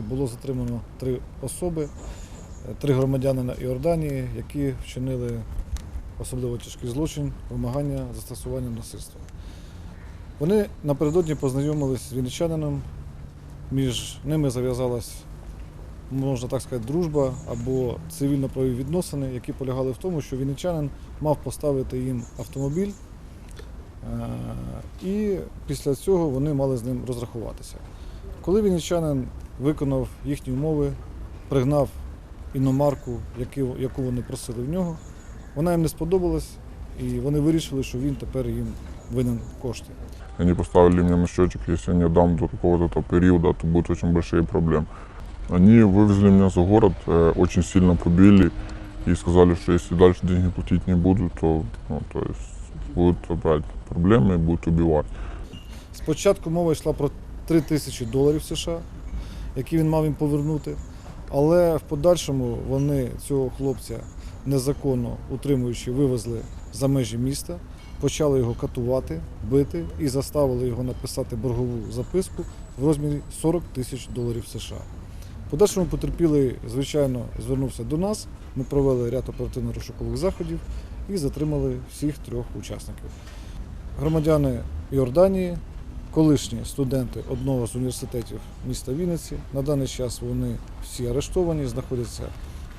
Було затримано три особи, е, три громадянина Іорданії, які вчинили особливо тяжкий злочин, вимагання застосування насильства. Вони напередодні познайомились з вінничанином, між ними зав'язалась, можна так сказати, дружба або цивільно-правові відносини, які полягали в тому, що вінничанин мав поставити їм автомобіль, е, і після цього вони мали з ним розрахуватися. Коли вінничанин виконав їхні умови, пригнав іномарку, яку, яку вони просили в нього, вона їм не сподобалась, і вони вирішили, що він тепер їм винен кошти. Они поставили мне на счетчик, если я не дам до какого-то периода, то будут очень большие проблемы. Они вывезли меня за город, э, очень сильно побили и сказали, что если дальше деньги платить не будут, то, ну, то есть будут опять проблемы и будут убивать. Спочатку мова йшла про 3 тисячі доларів США, які він мав їм повернути, але в подальшому вони цього хлопця незаконно утримуючи, вивезли за межі міста, почали його катувати, бити і заставили його написати боргову записку в розмірі 40 тисяч доларів США. В подальшому потерпілий, звичайно, звернувся до нас. Ми провели ряд оперативно-розшукових заходів і затримали всіх трьох учасників. Громадяни Йорданії, колишні студенти одного з університетів міста Вінниці. На даний час вони всі арештовані, знаходяться е,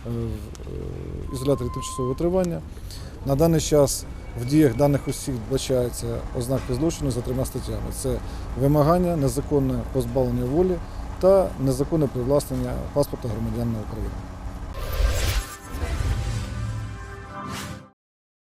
в е, ізоляторі тимчасового тривання. На даний час в діях даних осіб вбачаються ознаки злочину за трьома статтями: це вимагання, незаконне позбавлення волі та незаконне привласнення паспорта громадянина України.